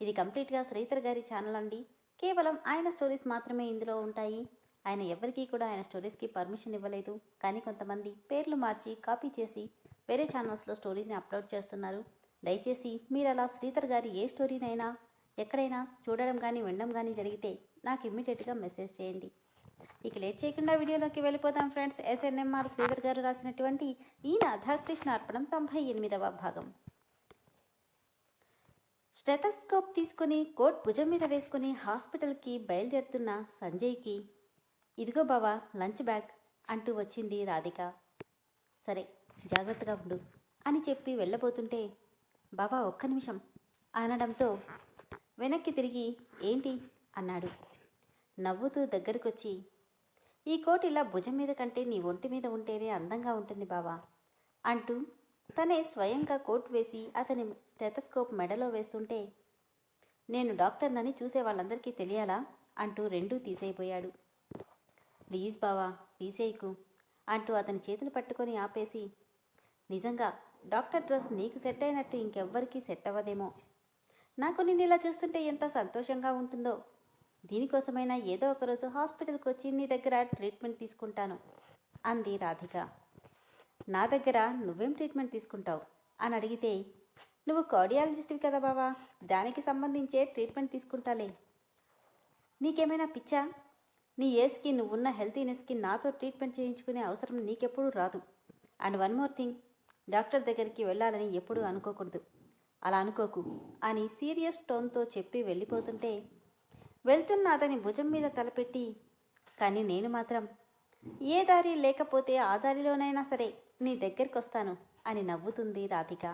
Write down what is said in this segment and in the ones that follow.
ఇది కంప్లీట్గా శ్రీధర్ గారి ఛానల్ అండి. కేవలం ఆయన స్టోరీస్ మాత్రమే ఇందులో ఉంటాయి. ఆయన ఎవరికీ కూడా ఆయన స్టోరీస్కి పర్మిషన్ ఇవ్వలేదు. కానీ కొంతమంది పేర్లు మార్చి కాపీ చేసి వేరే ఛానల్స్లో స్టోరీస్ని అప్లోడ్ చేస్తున్నారు. దయచేసి మీరు అలా శ్రీధర్ గారి ఏ స్టోరీనైనా ఎక్కడైనా చూడడం కానీ వినడం కానీ జరిగితే నాకు ఇమ్మీడియట్గా మెసేజ్ చేయండి. ఇక లేట్ చేయకుండా వీడియోలోకి వెళ్ళిపోతాం ఫ్రెండ్స్. ఎస్ఎన్ఎంఆర్ శ్రీధర్ గారు రాసినటువంటి ఈ రాధాకృష్ణ అర్పణం తొంభై ఎనిమిదవ భాగం. స్టెథస్కోప్ తీసుకుని కోట్ భుజం మీద వేసుకుని హాస్పిటల్కి బయలుదేరుతున్న సంజయ్కి ఇదిగో బావా లంచ్ బ్యాగ్ అంటూ వచ్చింది రాధిక. సరే జాగ్రత్తగా ఉండు అని చెప్పి వెళ్ళబోతుంటే బాబా ఒక్క నిమిషం అనడంతో వెనక్కి తిరిగి ఏంటి? అన్నాడు. నవ్వుతూ దగ్గరకొచ్చి ఈ కోట్ ఇలా భుజం మీద కంటే నీ ఒంటి మీద ఉంటేనే అందంగా ఉంటుంది బావా అంటూ తనే స్వయంగా కోట్ వేసి అతని స్టెథస్కోప్ మెడలో వేస్తుంటే నేను డాక్టర్నని చూసే వాళ్ళందరికీ తెలియాలా? అంటూ రెండూ తీసేయిపోయాడు ప్లీజ్ బావా తీసేయకు అంటూ అతని చేతులు పట్టుకొని ఆపేసి నిజంగా డాక్టర్ డ్రెస్ నీకు సెట్ అయినట్టు ఇంకెవ్వరికీ సెట్ అవ్వదేమో. నాకు నిన్ను ఇలా చూస్తుంటే ఎంత సంతోషంగా ఉంటుందో. దీనికోసమైనా ఏదో ఒకరోజు హాస్పిటల్కి వచ్చి నీ దగ్గర ట్రీట్మెంట్ తీసుకుంటాను అంది రాధిక. నా దగ్గర నువ్వేం ట్రీట్మెంట్ తీసుకుంటావు? అని అడిగితే నువ్వు కార్డియాలజిస్ట్వి కదా బావా దానికి సంబంధించే ట్రీట్మెంట్ తీసుకుంటాలే. నీకేమైనా పిచ్చా? నీ ఏజ్కి నువ్వున్న హెల్తీనెస్కి నాతో ట్రీట్మెంట్ చేయించుకునే అవసరం నీకెప్పుడూ రాదు. And one more thing doctor దగ్గరికి వెళ్ళాలని ఎప్పుడూ అనుకోకూడదు. అలా అనుకోకు అని సీరియస్ టోన్తో చెప్పి వెళ్ళిపోతుంటే వెళ్తున్న అతని భుజం మీద తలపెట్టి కానీ నేను మాత్రం ఏ దారి లేకపోతే ఆ దారిలోనైనా సరే నీ దగ్గరికి వస్తాను అని నవ్వుతుంది రాధిక.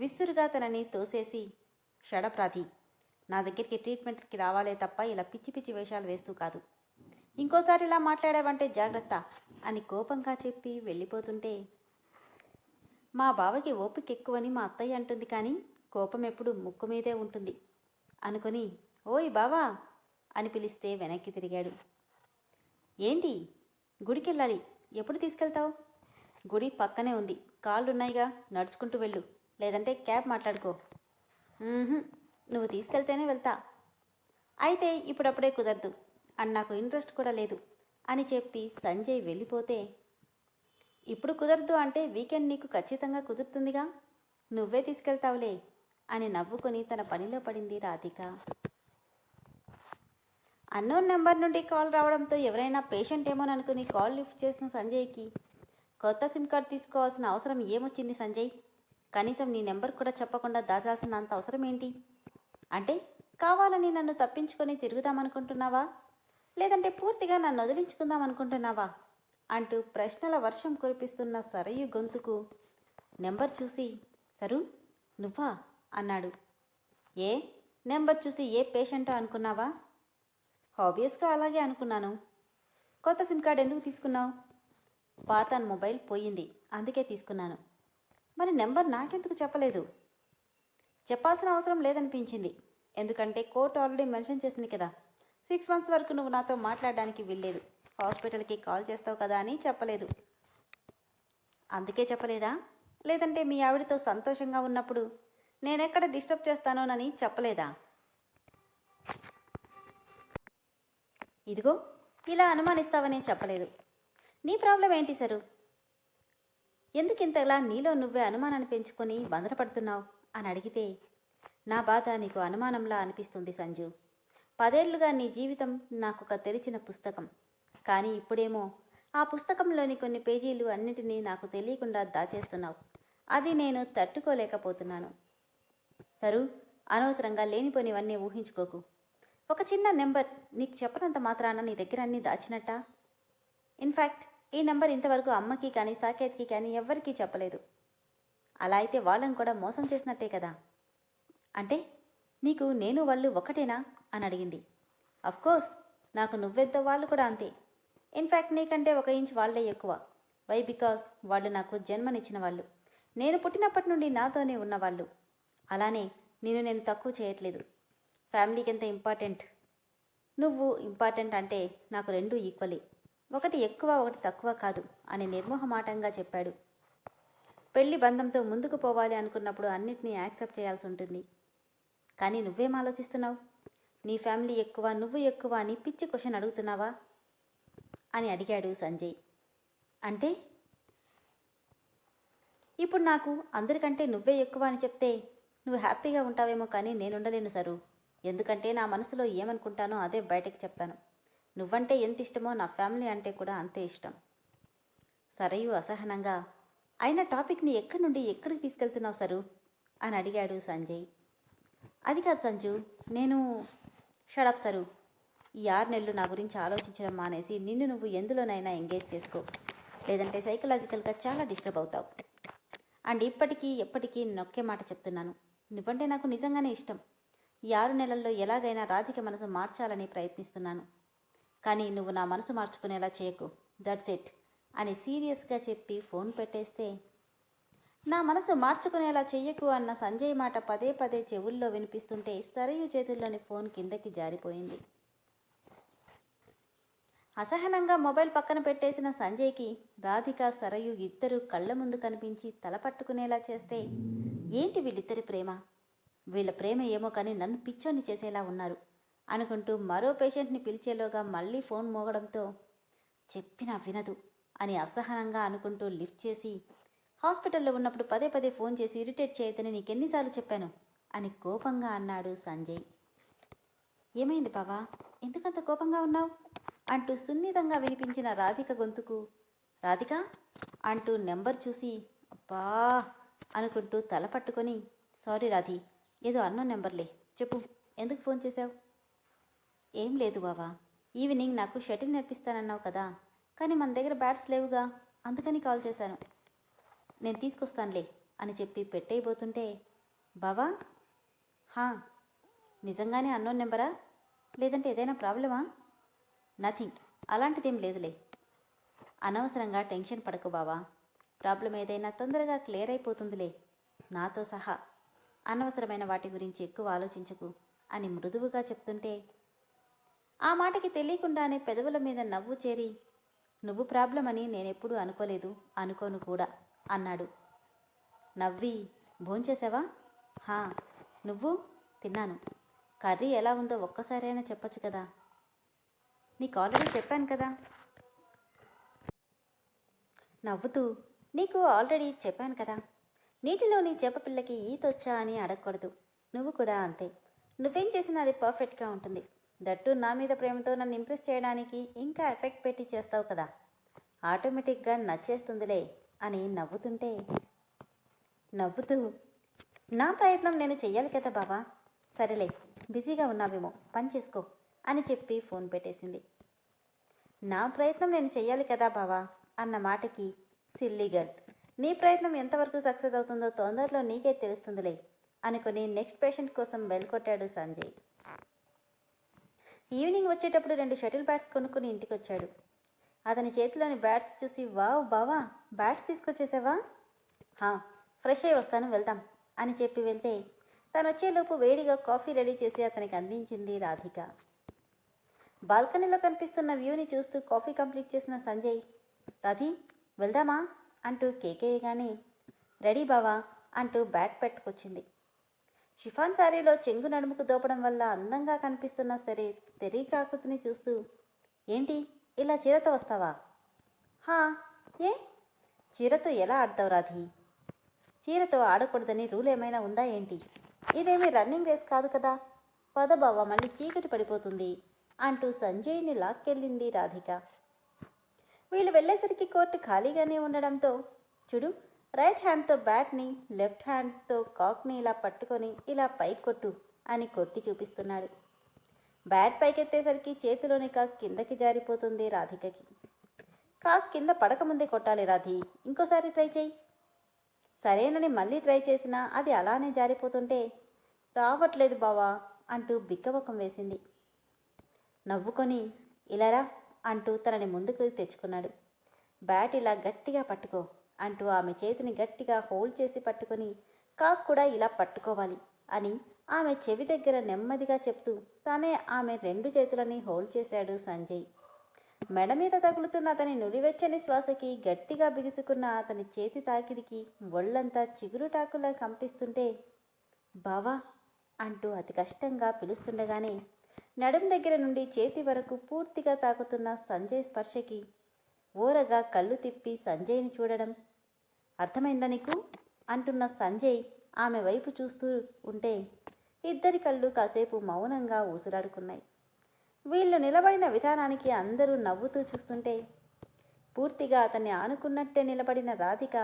విసురుగా తనని తోసేసి షడప్రాధి నా దగ్గరికి ట్రీట్మెంట్కి రావాలే తప్ప ఇలా పిచ్చి పిచ్చి వేషాలు వేస్తూ కాదు. ఇంకోసారి ఇలా మాట్లాడావంటే జాగ్రత్త అని కోపంగా చెప్పి వెళ్ళిపోతుంటే మా బావకి ఓపిక ఎక్కువని మా అత్తయ్య అంటుంది కానీ కోపం ఎప్పుడు ముక్కు మీదే ఉంటుంది అనుకొని ఓయ్ బావా అని పిలిస్తే వెనక్కి తిరిగాడు. ఏంటి? గుడికెళ్ళాలి. ఎప్పుడు తీసుకెళ్తావు? గుడి పక్కనే ఉంది. కాళ్ళున్నాయిగా. నడుచుకుంటూ వెళ్ళు. లేదంటే క్యాబ్ మాట్లాడుకో. నువ్వు తీసుకెళ్తేనే వెళ్తా. అయితే ఇప్పుడప్పుడే కుదరదు. అని నాకు ఇంట్రెస్ట్ కూడా లేదు అని చెప్పి సంజయ్ వెళ్ళిపోతే ఇప్పుడు కుదరదు అంటే వీకెండ్ నీకు ఖచ్చితంగా కుదురుతుందిగా? నువ్వే తీసుకెళ్తావులే అని నవ్వుకొని తన పనిలో పడింది రాధిక. అన్నోన్ నెంబర్ నుండి కాల్ రావడంతో ఎవరైనా పేషెంట్ ఏమోననుకుని కాల్ లిఫ్ట్ చేసిన సంజయ్కి కొత్త సిమ్ కార్డ్ తీసుకోవాల్సిన అవసరం ఏమొచ్చింది సంజయ్? కనీసం నీ నెంబర్ కూడా చెప్పకుండా దాచాల్సిన అంత అవసరం ఏంటి అంటే కావాలని నన్ను తప్పించుకొని తిరుగుదామనుకుంటున్నావా? లేదంటే పూర్తిగా నన్ను వదిలించుకుందాం అనుకుంటున్నావా అంటూ ప్రశ్నల వర్షం కురిపిస్తున్న సరయు గొంతుకు నెంబర్ చూసి సరు నువ్వా? అన్నాడు. ఏ? నెంబర్ చూసి ఏ పేషెంటో అనుకున్నావా? ఆబ్వియస్గా అలాగే అనుకున్నాను. కొత్త సిమ్ కార్డ్ ఎందుకు తీసుకున్నావు? పాత మొబైల్ పోయింది. అందుకే తీసుకున్నాను. మరి నెంబర్ నాకెందుకు చెప్పలేదు? చెప్పాల్సిన అవసరం లేదనిపించింది. ఎందుకంటే కోర్టు ఆల్రెడీ మెన్షన్ చేసింది కదా. సిక్స్ మంత్స్ వరకు నువ్వు నాతో మాట్లాడడానికి వీల్లేదు. హాస్పిటల్కి కాల్ చేస్తావు కదా అని చెప్పలేదు. అందుకే చెప్పలేదా? లేదంటే మీ ఆవిడతో సంతోషంగా ఉన్నప్పుడు నేనెక్కడ డిస్టర్బ్ చేస్తానోనని చెప్పలేదా? ఇదిగో ఇలా అనుమానిస్తావని చెప్పలేదు. నీ ప్రాబ్లం ఏంటి సరు? ఎందుకు ఇంతలా నీలో నువ్వే అనుమానాన్ని పెంచుకొని బంధనపడుతున్నావు? అని అడిగితే నా బాధ నీకు అనుమానంలా అనిపిస్తుంది సంజు. పదేళ్ళుగా నీ జీవితం నాకు ఒక తెరిచిన పుస్తకం. కానీ ఇప్పుడేమో ఆ పుస్తకంలోని కొన్ని పేజీలు అన్నిటినీ నాకు తెలియకుండా దాచేస్తున్నావు. అది నేను తట్టుకోలేకపోతున్నాను. సరు అనవసరంగా లేనిపోనివన్నీ ఊహించుకోకు. ఒక చిన్న నెంబర్ నీకు చెప్పనంత మాత్రాన నీ దగ్గర అన్నీ దాచినట్టా? ఇన్ఫ్యాక్ట్ ఈ నెంబర్ ఇంతవరకు అమ్మకి కానీ సాకేత్కి కానీ ఎవ్వరికీ చెప్పలేదు. అలా అయితే వాళ్ళని కూడా మోసం చేసినట్టే కదా? అంటే నీకు నేను వాళ్ళు ఒకటేనా? అని అడిగింది. అఫ్కోర్స్ నాకు నువ్వెద్ద వాళ్ళు కూడా అంతే. ఇన్ఫ్యాక్ట్ నీకంటే ఒక ఇంచ్ వాళ్ళే ఎక్కువ. వై బికాస్ వాళ్ళు నాకు జన్మనిచ్చిన వాళ్ళు. నేను పుట్టినప్పటి నుండి నాతోనే ఉన్నవాళ్ళు. అలానే నేను నేను తక్కువ చేయట్లేదు. ఫ్యామిలీకి ఎంత ఇంపార్టెంట్ నువ్వు ఇంపార్టెంట్ అంటే నాకు రెండు ఈక్వలే ఒకటి ఎక్కువ ఒకటి తక్కువ కాదు అని నిర్మోహమాటంగా చెప్పాడు. పెళ్ళి బంధంతో ముందుకు పోవాలి అనుకున్నప్పుడు అన్నిటినీ యాక్సెప్ట్ చేయాల్సి ఉంటుంది. కానీ నువ్వేం ఆలోచిస్తున్నావు? నీ ఫ్యామిలీ ఎక్కువ నువ్వు ఎక్కువ అని పిచ్చి క్వశ్చన్ అడుగుతున్నావా? అని అడిగాడు సంజయ్. అంటే? ఇప్పుడు నాకు అందరికంటే నువ్వే ఎక్కువ అని చెప్తే నువ్వు హ్యాపీగా ఉంటావేమో కానీ నేను ఉండలేను సరు. ఎందుకంటే నా మనసులో ఏమనుకుంటానో అదే బయటకు చెప్తాను. నువ్వంటే ఎంత ఇష్టమో నా ఫ్యామిలీ అంటే కూడా అంతే ఇష్టం. సరయు అసహనంగా అయిన టాపిక్ని ఎక్కడి నుండి ఎక్కడికి తీసుకెళ్తున్నావు సరు? అని అడిగాడు సంజయ్. అది కాదు సంజు నేను షడప్ సరు. ఈ ఆరు నెలలు నా గురించి ఆలోచించడం మానేసి నిన్ను నువ్వు ఎందులోనైనా ఎంగేజ్ చేసుకో. లేదంటే సైకలాజికల్గా చాలా డిస్టర్బ్ అవుతావు. అండ్ ఇప్పటికీ ఎప్పటికీ నొక్కే మాట చెప్తున్నాను. నువ్వంటే నాకు నిజంగానే ఇష్టం. ఈ ఆరు నెలల్లో ఎలాగైనా రాధిక మనసు మార్చాలని ప్రయత్నిస్తున్నాను. కానీ నువ్వు నా మనసు మార్చుకునేలా చేయకు. దట్స్ ఇట్ అని సీరియస్గా చెప్పి ఫోన్ పెట్టేస్తే నా మనసు మార్చుకునేలా చెయ్యకు అన్న సంజయ్ మాట పదే పదే చెవుల్లో వినిపిస్తుంటే సరయు చేతుల్లోని ఫోన్ కిందకి జారిపోయింది. అసహనంగా మొబైల్ పక్కన పెట్టేసిన సంజయ్కి రాధిక సరయు ఇద్దరు కళ్ళ ముందు కనిపించి తల పట్టుకునేలా చేస్తే ఏంటి వీళ్ళిద్దరి ప్రేమ? వీళ్ళ ప్రేమ ఏమో కానీ నన్ను పిచ్చోని చేసేలా ఉన్నారు. అనుకుంటూ మరో పేషెంట్ని పిలిచేలోగా మళ్ళీ ఫోన్ మోగడంతో చెప్పినా వినదు అని అసహనంగా అనుకుంటూ లిఫ్ట్ చేసి హాస్పిటల్లో ఉన్నప్పుడు పదే పదే ఫోన్ చేసి ఇరిటేట్ చేయొద్దని నీకెన్నిసార్లు చెప్పాను అని కోపంగా అన్నాడు సంజయ్. ఏమైంది బావా? ఎందుకంత కోపంగా ఉన్నావు? అంటూ సున్నితంగా వినిపించిన రాధిక గొంతుకు రాధిక? అంటూ నెంబర్ చూసి అబ్బా! అనుకుంటూ తల పట్టుకొని సారీ రాధి ఏదో అన్నో నెంబర్లే చెప్పు ఎందుకు ఫోన్ చేశావు? ఏం లేదు బావా. ఈవినింగ్ నాకు షటిల్ నేర్పిస్తానన్నావు కదా. కానీ మన దగ్గర బ్యాట్స్ లేవుగా. అందుకని కాల్ చేశాను. నేను తీసుకొస్తానులే అని చెప్పి పెట్టయిపోతుంటే బావా? హా నిజంగానే అన్నోన్ నెంబరా? లేదంటే ఏదైనా ప్రాబ్లమా? నథింగ్. అలాంటిదేం లేదులే. అనవసరంగా టెన్షన్ పడకు బావా. ప్రాబ్లం ఏదైనా తొందరగా క్లియర్ అయిపోతుందిలే. నాతో సహా. అనవసరమైన వాటి గురించి ఎక్కువ ఆలోచించకు అని మృదువుగా చెప్తుంటే ఆ మాటకి తెలియకుండానే పెదవుల మీద నవ్వు చేరి నువ్వు ప్రాబ్లం అని నేనెప్పుడూ అనుకోలేదు అనుకోను కూడా అన్నాడు. నవ్వి భోంచేసావా? హా నువ్వు? తిన్నాను. కర్రీ ఎలా ఉందో ఒక్కసారైనా చెప్పొచ్చు కదా? నీకు ఆల్రెడీ చెప్పాను కదా. నవ్వుతూ నీకు ఆల్రెడీ చెప్పాను కదా. నీటిలోని చేప పిల్లకి ఈతొచ్చా అని అడగకూడదు. నువ్వు కూడా అంతే. నువ్వేం చేసినా అది పర్ఫెక్ట్గా ఉంటుంది. దట్టు నా మీద ప్రేమతో నన్ను ఇంప్రెస్ చేయడానికి ఇంకా ఎఫెక్ట్ పెట్టి చేస్తావు కదా. ఆటోమేటిక్గా నచ్చేస్తుందిలే అని నవ్వుతుంటే నవ్వుతూ నా ప్రయత్నం నేను చెయ్యాలి కదా బాబా సరేలే బిజీగా ఉన్నావేమో పని చేసుకో అని చెప్పి ఫోన్ పెట్టేసింది. నా ప్రయత్నం నేను చెయ్యాలి కదా బావా అన్న మాటకి సిల్లీ గర్ల్ నీ ప్రయత్నం ఎంతవరకు సక్సెస్ అవుతుందో తొందరలో నీకే తెలుస్తుందిలే అనుకుని నెక్స్ట్ పేషెంట్ కోసం బెల్ కొట్టాడు సంజయ్. ఈవినింగ్ వచ్చేటప్పుడు రెండు షటిల్ బ్యాట్స్ కొనుక్కుని ఇంటికి వచ్చాడు అతని చేతిలోని బ్యాట్స్ చూసి వావ్ బావా బ్యాట్స్ తీసుకొచ్చేసావా? హా ఫ్రెష్ అయ్యి వస్తాను వెళ్దాం అని చెప్పి వెళ్తే తను వచ్చేలోపు వేడిగా కాఫీ రెడీ చేసి అతనికి అందించింది రాధిక. బాల్కనీలో కనిపిస్తున్న వ్యూని చూస్తూ కాఫీ కంప్లీట్ చేసిన సంజయ్ రాధి వెళ్దామా? అంటూ కేకేయగానే రెడీ బావా అంటూ బ్యాట్ పెట్టుకొచ్చింది. షిఫాన్ శారీలో చెంగు నడుముకు దోపడం వల్ల అందంగా కనిపిస్తున్న సరే తెరీకాకృతిని చూస్తూ ఏంటి? ఇలా చీరతో వస్తావా? హా ఏ? చీరతో ఎలా ఆడతావు రాధి? చీరతో ఆడకూడదని రూల్ ఏమైనా ఉందా ఏంటి? ఇదేమీ రన్నింగ్ రేస్ కాదు కదా. పద బావ మళ్ళీ చీకటి పడిపోతుంది అంటూ సంజయ్ని లాక్కెళ్ళింది రాధిక. వీళ్ళు వెళ్ళేసరికి కోర్టు ఖాళీగానే ఉండడంతో చూడు రైట్ హ్యాండ్తో బ్యాట్ని లెఫ్ట్ హ్యాండ్తో కాక్ని ఇలా పట్టుకొని ఇలా పైకి కొట్టు అని కొట్టి చూపిస్తున్నాడు. బ్యాట్ పైకెత్తేసరికి చేతిలోని కాక్ కిందకి జారిపోతుంది రాధికకి. కాక్ కింద పడకముందే కొట్టాలి రాధి ఇంకోసారి ట్రై చేయి. సరేనని మళ్ళీ ట్రై చేసినా అది అలానే జారిపోతుంటే రావట్లేదు బావా అంటూ బిక్కబొక్కం వేసింది. నవ్వుకొని ఇలారా అంటూ తనని ముందుకు తెచ్చుకున్నాడు. బ్యాట్ ఇలా గట్టిగా పట్టుకో అంటూ ఆమె చేతిని గట్టిగా హోల్డ్ చేసి పట్టుకొని కాక్ కూడా ఇలా పట్టుకోవాలి అని ఆమె చెవి దగ్గర నెమ్మదిగా చెప్తూ తానే ఆమె రెండు చేతులని హోల్డ్ చేశాడు సంజయ్. మెడ మీద తగులుతున్న అతని నులివెచ్చని శ్వాసకి గట్టిగా బిగుసుకున్న అతని చేతి తాకిడికి ఒళ్ళంతా చిగురుటాకులా కంపిస్తుంటే బావా అంటూ అతి కష్టంగా పిలుస్తుండగానే నడుం దగ్గర నుండి చేతి వరకు పూర్తిగా తాకుతున్న సంజయ్ స్పర్శకి ఊరగా కళ్ళు తిప్పి సంజయ్ని చూడడం. అర్థమైందా నీకు? అంటున్న సంజయ్ ఆమె వైపు చూస్తూ ఉంటే ఇద్దరి కళ్ళు కాసేపు మౌనంగా ఊసులాడుకున్నాయి వీళ్ళు నిలబడిన విధానానికి అందరూ నవ్వుతూ చూస్తుంటే పూర్తిగా అతన్ని ఆనుకున్నట్టే నిలబడిన రాధిక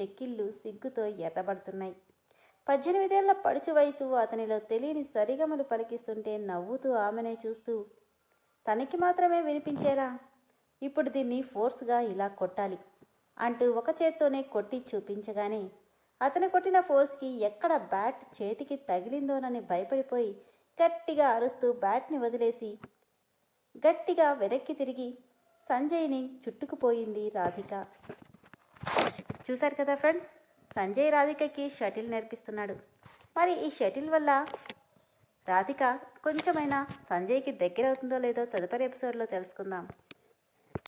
చెక్కిళ్ళు సిగ్గుతో ఎర్రబడుతున్నాయి. పద్దెనిమిదేళ్ళ పడుచు వయసు అతనిలో తెలియని సరిగమలు పలికిస్తుంటే నవ్వుతూ ఆమెనే చూస్తూ తనకి మాత్రమే వినిపించేలా ఇప్పుడు దీన్ని ఫోర్స్గా ఇలా కొట్టాలి అంటూ ఒక చేత్తోనే కొట్టి చూపించగానే అతను కొట్టిన ఫోర్స్కి ఎక్కడ బ్యాట్ చేతికి తగిలిందోనని భయపడిపోయి గట్టిగా అరుస్తూ బ్యాట్ని వదిలేసి గట్టిగా వెనక్కి తిరిగి సంజయ్ని చుట్టుకుపోయింది రాధిక. చూశారు కదా ఫ్రెండ్స్? సంజయ్ రాధికకి షటిల్ నేర్పిస్తున్నాడు. మరి ఈ షటిల్ వల్ల రాధిక కొంచెమైనా సంజయ్కి దగ్గర అవుతుందో లేదో తదుపరి ఎపిసోడ్లో తెలుసుకుందాం.